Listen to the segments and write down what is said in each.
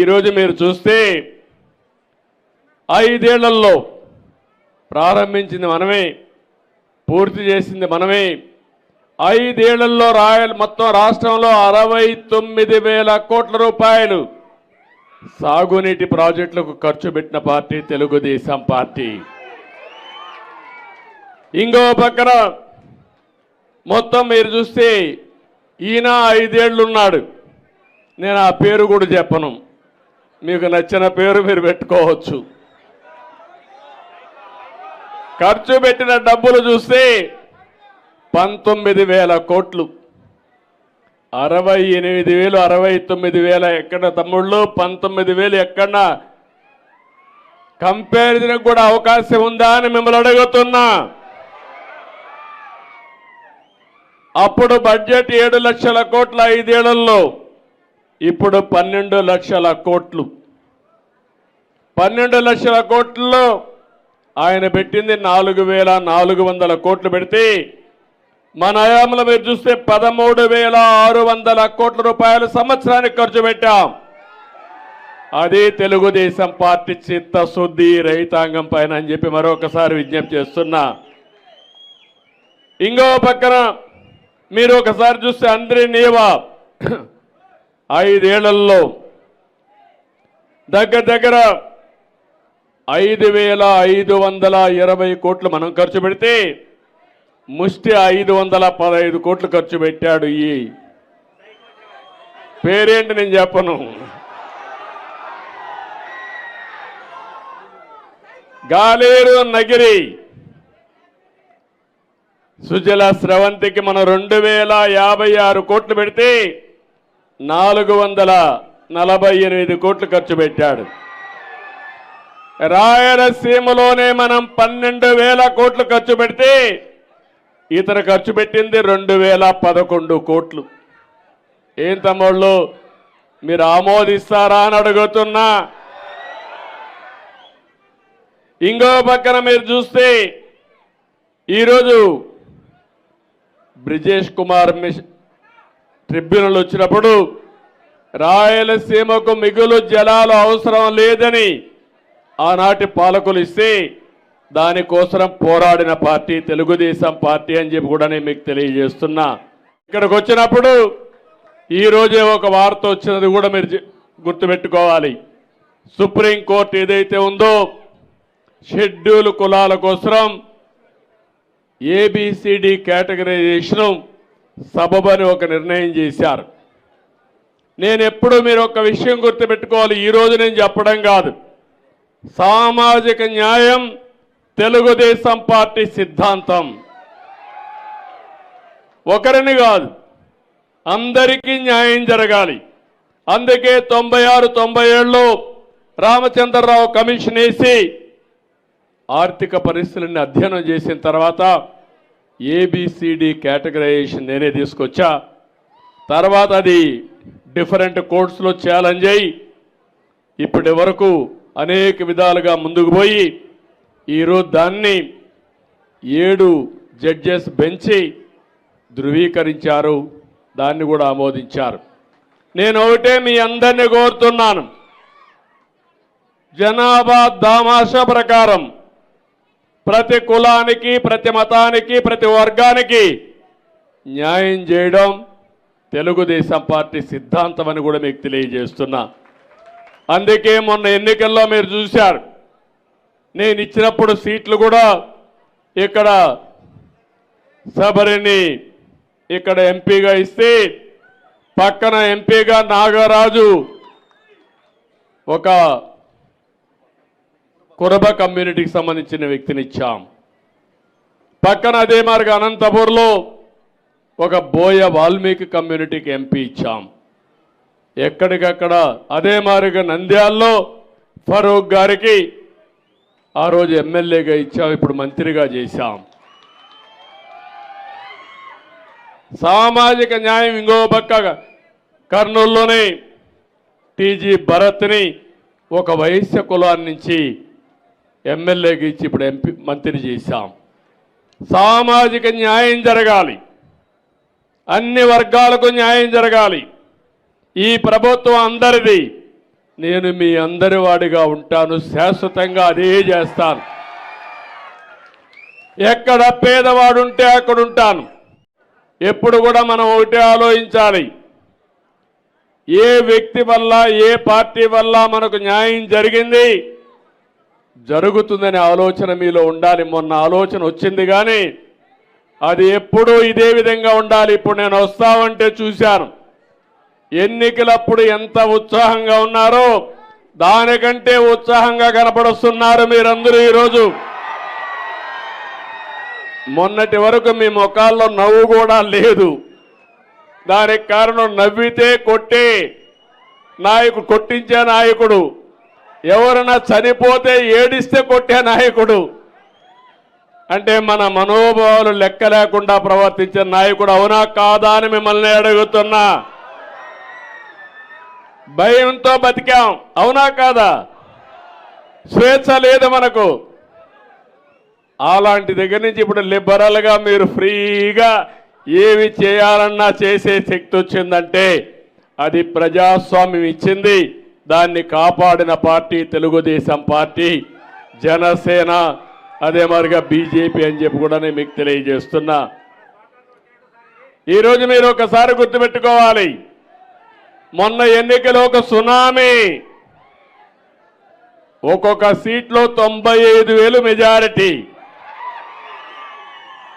ఈరోజు మీరు చూస్తే ఐదేళ్ళలో ప్రారంభించింది మనమే పూర్తి చేసింది మనమే. ఐదేళ్ళలో రాయల్ మొత్తం రాష్ట్రంలో అరవై తొమ్మిది వేల కోట్ల రూపాయలు సాగునీటి ప్రాజెక్టులకు ఖర్చు పెట్టిన పార్టీ తెలుగుదేశం పార్టీ. ఇంకో పక్కన మొత్తం మీరు చూస్తే ఈయన ఐదేళ్ళున్నాడు. నేను ఆ పేరు కూడా చెప్పను. మీకు నచ్చిన పేరు మీరు పెట్టుకోవచ్చు. ఖర్చు పెట్టిన డబ్బులు చూస్తే పంతొమ్మిది వేల కోట్లు. అరవై ఎనిమిది వేలు అరవై తొమ్మిది వేల ఎక్కడ తమ్ముళ్ళు పంతొమ్మిది వేలు ఎక్కడ? కంపారిజన్ కూడా అవకాశం ఉందా అని మిమ్మల్ని అడుగుతున్నా. అప్పుడు బడ్జెట్ ఏడు లక్షల కోట్ల ఐదేళ్ళలో ఇప్పుడు పన్నెండు లక్షల కోట్లు. పన్నెండు లక్షల కోట్లలో ఆయన పెట్టింది నాలుగు వేల నాలుగు వందల కోట్లు పెడితే మన హయాంలో మీరు చూస్తే పదమూడు వేల ఆరు వందల కోట్ల రూపాయలు సంవత్సరానికి ఖర్చు పెట్టాం. అది తెలుగుదేశం పార్టీ చిత్తశుద్ధి రైతాంగం పైన అని చెప్పి మరొకసారి విజ్ఞప్తి చేస్తున్నా. ఇంకో పక్కన మీరు ఒకసారి చూస్తే అందరి నీవా ఐదేళ్ళలో దగ్గర దగ్గర ఐదు వేల ఐదు వందల ఇరవై కోట్లు మనం ఖర్చు పెడితే ముష్టి ఐదు వందల పదహైదు కోట్లు ఖర్చు పెట్టాడు ఈ. పేరేంటి నేను చెప్పను? గాలేరు నగిరి. సుజల స్రవంతికి మనం రెండు వేల యాభై ఆరు కోట్లు పెడితే నాలుగు వందల నలభై ఎనిమిది కోట్లు ఖర్చు పెట్టాడు. రాయలసీమలోనే మనం పన్నెండు వేల కోట్లు ఖర్చు పెడితే ఇతను ఖర్చు పెట్టింది రెండు వేల పదకొండు కోట్లు. ఏం తమ్ముళ్ళు మీరు ఆమోదిస్తారా అని అడుగుతున్నా. ఇంకో పక్కన మీరు చూస్తే ఈరోజు బ్రిజేష్ కుమార్ మిషన్ ట్రిబ్యునల్ వచ్చినప్పుడు రాయలసీమకు మిగులు జలాలు అవసరం లేదని ఆనాటి పాలకులు ఇస్తే దానికోసం పోరాడిన పార్టీ తెలుగుదేశం పార్టీ అని చెప్పి కూడా నేను మీకు తెలియజేస్తున్నా. ఇక్కడికి వచ్చినప్పుడు ఈరోజే ఒక వార్త వచ్చినది కూడా మీరు గుర్తుపెట్టుకోవాలి. సుప్రీంకోర్టు ఏదైతే ఉందో షెడ్యూల్ కులాల కోసం ఏబిసిడి కేటగరైజేషన్ సబబని ఒక నిర్ణయం చేశారు. నేను ఎప్పుడు మీరు ఒక విషయం గుర్తుపెట్టుకోవాలి ఈ రోజు నేను చెప్పడం కాదు. సామాజిక న్యాయం తెలుగుదేశం పార్టీ సిద్ధాంతం. ఒకరిని కాదు అందరికీ న్యాయం జరగాలి. అందుకే తొంభై ఆరు తొంభై ఏళ్ళలో రామచంద్రరావు కమిషన్ వేసి ఆర్థిక పరిస్థితులని అధ్యయనం చేసిన తర్వాత ఏబిసిడి కేటగరైజేషన్ నేనే తీసుకొచ్చా. తర్వాత అది డిఫరెంట్ కోర్సులో ఛాలెంజ్ అయ్యి ఇప్పటి వరకు అనేక విధాలుగా ముందుకు పోయి ఈరోజు దాన్ని ఏడు జడ్జెస్ బెంచి ధృవీకరించారు దాన్ని కూడా ఆమోదించారు. నేను ఒకటే మీ అందరినీ కోరుతున్నాను. జనాభా దామాష ప్రకారం ప్రతి కులానికి ప్రతి మతానికి ప్రతి వర్గానికి న్యాయం చేయడం తెలుగుదేశం పార్టీ సిద్ధాంతం అని కూడా మీకు తెలియజేస్తున్నా. అందుకే మొన్న ఎన్నికల్లో మీరు చూశారు. నేను ఇచ్చినప్పుడు సీట్లు కూడా ఇక్కడ సబరిని ఇక్కడ ఎంపీగా ఇస్తే పక్కన ఎంపీగా నాగరాజు ఒక కురబ కమ్యూనిటీకి సంబంధించిన వ్యక్తిని ఇచ్చాం. పక్కన అదే మార్గ అనంతపూర్లో ఒక బోయ వాల్మీకి కమ్యూనిటీకి ఎంపీ ఇచ్చాం. ఎక్కడికక్కడ అదే మారిగా నంద్యాల్లో ఫరూక్ గారికి ఆ రోజు ఎమ్మెల్యేగా ఇచ్చాం ఇప్పుడు మంత్రిగా చేశాం. సామాజిక న్యాయం ఇంకో పక్క కర్నూలులోనే టీజీ భరత్ని ఒక వైశ్య కులాన్ని నుంచి ఎమ్మెల్యేకి ఇచ్చి ఇప్పుడు ఎంపీ మంత్రి చేశాం. సామాజిక న్యాయం జరగాలి. అన్ని వర్గాలకు న్యాయం జరగాలి. ఈ ప్రభుత్వం అందరిది. నేను మీ అందరి వాడిగా ఉంటాను శాశ్వతంగా అదే చేస్తాను. ఎక్కడ పేదవాడుంటే అక్కడ ఉంటాను ఎప్పుడు కూడా మనం ఒకటే ఆలోచించాలి. ఏ వ్యక్తి వల్ల ఏ పార్టీ వల్ల మనకు న్యాయం జరిగింది? జరుగుతుందనే ఆలోచన మీలో ఉండాలి. మొన్న ఆలోచన వచ్చింది కానీ అది ఎప్పుడూ ఇదే విధంగా ఉండాలి. ఇప్పుడు నేను వస్తామంటే చూశాను. ఎన్నికలప్పుడు ఎంత ఉత్సాహంగా ఉన్నారో దానికంటే ఉత్సాహంగా కనపడుస్తున్నారు మీరందరూ ఈరోజు. మొన్నటి వరకు మీ ముఖాల్లో నవ్వు కూడా లేదు. దానికి కారణం నవ్వితే కొట్టే నాయకుడు కొట్టించే నాయకుడు. ఎవరైనా చనిపోతే ఏడిస్తే కొట్టే నాయకుడు. అంటే మన మనోభావాలు లెక్క లేకుండా ప్రవర్తించే నాయకుడు అవునా కాదా అని మిమ్మల్ని అడుగుతున్నా. భయంతో బతికాం. అవునా కాదా? స్వేచ్ఛ లేదు మనకు. అలాంటి దగ్గర నుంచి ఇప్పుడు లిబరల్గా మీరు ఫ్రీగా ఏమి చేయాలన్నా చేసే శక్తి వచ్చిందంటే అది ప్రజాస్వామ్యం ఇచ్చింది. దాన్ని కాపాడిన పార్టీ తెలుగుదేశం పార్టీ జనసేన అదే మరిగా బీజేపీ అని చెప్పి కూడా నేను మీకు తెలియజేస్తున్నా. ఈరోజు మీరు ఒకసారి గుర్తుపెట్టుకోవాలి. మొన్న ఎన్నికలో ఒక సునామీ. ఒక్కొక్క సీట్లో తొంభై ఐదు వేలు మెజారిటీ.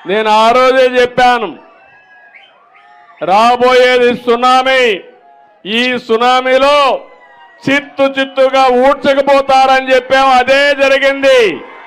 నేను ఆ రోజే చెప్పాను రాబోయేది సునామీ. ఈ సునామీలో చిత్తు చిత్తుగా ఊడ్చకపోతారని చెప్పాము అదే జరిగింది.